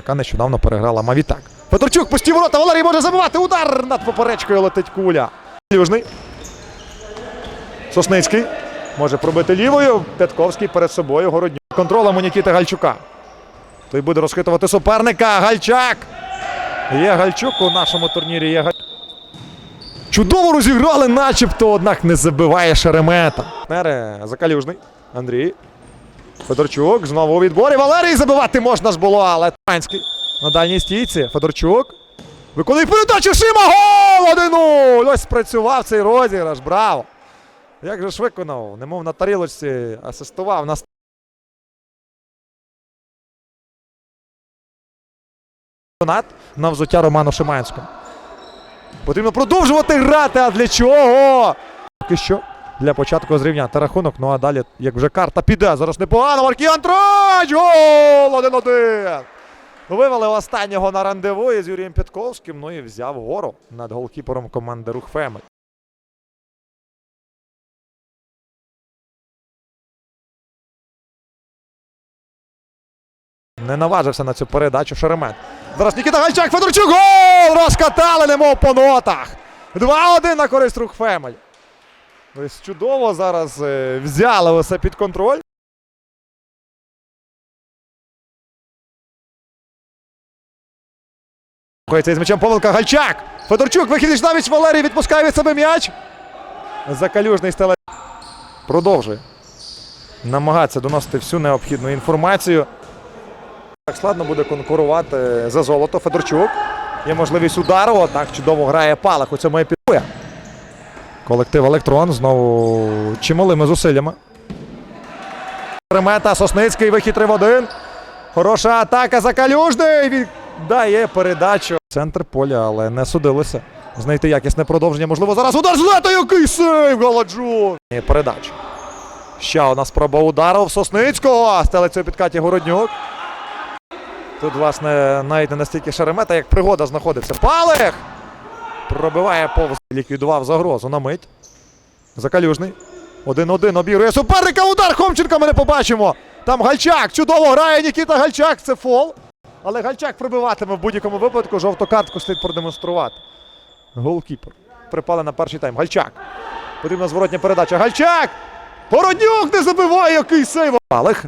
Яка нещодавно переграла Мавітак. Федорчук пусті ворота, Валерій може забивати. Удар над поперечкою летить куля. Южний. Сосницький. Може пробити лівою. Пятковський перед собою. Городнюк. Контролем у Нікіти Гальчука. Той буде розхитувати суперника. Гальчак. Є Гальчук у нашому турнірі. Є Галь... Чудово розіграли, начебто, однак не забиває Шеремета. Закалюжний. Андрій. Федорчук знову у відборі. Валерій забивати можна ж було, але Танський на дальній стійці. Федорчук. Виконує передачу Шима. Гол! 1-0! Ось спрацював цей розіграш. Браво! Як же ж виконав? Немов на тарілочці асистував. На... Взуття Роману Шиманському. Потрібно продовжувати грати. А для чого? Поки що для початку зрівняти рахунок. Ну а далі, як вже карта піде, зараз непогано. Маркій Антрач! Гол! 1-1! Вивели останнього на рандеву із Юрієм Пятковським. Ну і взяв гору над голкіпером команди Рух Фемель. Не наважився на цю передачу Шеремет. Зараз Нікіта Гальчак, Федорчук, гол! Розкатали, немов по нотах. 2-1 на користь Рух Фемель. Ось чудово зараз е, взяли усе під контроль. Рухається із м'ячем помилка Гальчак. Федорчук, вихід навіть Валерій відпускає від себе м'яч. Закалюжний стеле. Продовжує намагатися доносити всю необхідну інформацію. Так складно буде конкурувати за золото. Федорчук. Є можливість удару. Однак чудово грає Палах у цьому епізоді. Колектив Електрон знову чималими зусиллями. Ремета Сосницький, вихід 3 в 1. Хороша атака за Закалюжний. Віддає передачу. Центр поля, але не судилося. Знайти якісне продовження. Можливо, зараз удар з лета. Який сейв Галаджун. І Передача. Ще одна спроба удару в Сосницького. Стелиться у підкаті Городнюк. Тут, власне, навіть не настільки шеремета, як пригода знаходиться. Палих! Пробиває повз. Ліквідував загрозу на мить. Закалюжний. Один-один обігрує суперника. Удар Хомченка ми не побачимо. Там Гальчак. Чудово грає Нікіта Гальчак. Це фол. Але Гальчак пробиватиме в будь-якому випадку. Жовту картку слід продемонструвати. Голкіпер. Припали на перший тайм. Гальчак. Потрібна зворотня передача. Гальчак! Породнюк не забиває, який сейв. Палих.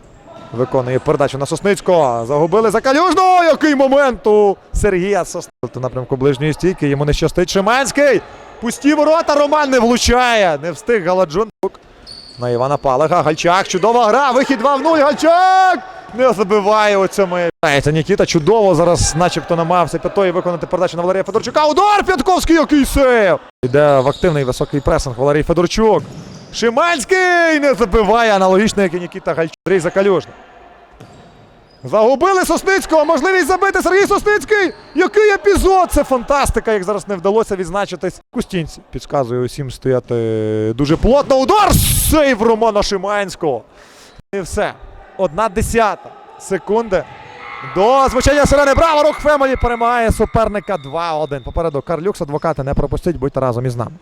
Виконує передачу на Сосницького. Загубили Закалюжного. Який момент у Сергія Сосницького. Напрямку ближньої стійки. Йому не щастить Шиманський. Пусті ворота. Роман не влучає. Не встиг Галаджун. На Івана Палига. Гальчак. Чудова гра. Вихід 2 в 0. Гальчак. Не забиває. Це Нікіта чудово зараз, начебто, намагався п'ятої виконати передачу на Валерія Федорчука. Удар П'ятковський, який сейв! Йде в активний високий пресинг Валерій Федорчук. Шиманський не забиває аналогічно, як і Нікіта Гальчук. Андрій Закалюжний. Загубили Сосницького. Можливість забити Сергій Сосницький. Який епізод? Це фантастика, як зараз не вдалося відзначитись. Кустінці підказує усім стояти дуже плотно. Удар! Сейв Романа Шиманського. І все. Одна десята секунди. До звучання сирени. Браво! Рух Фемелі перемагає суперника 2-1. Попереду Карлюкс, адвокати не пропустіть, будьте разом із нами.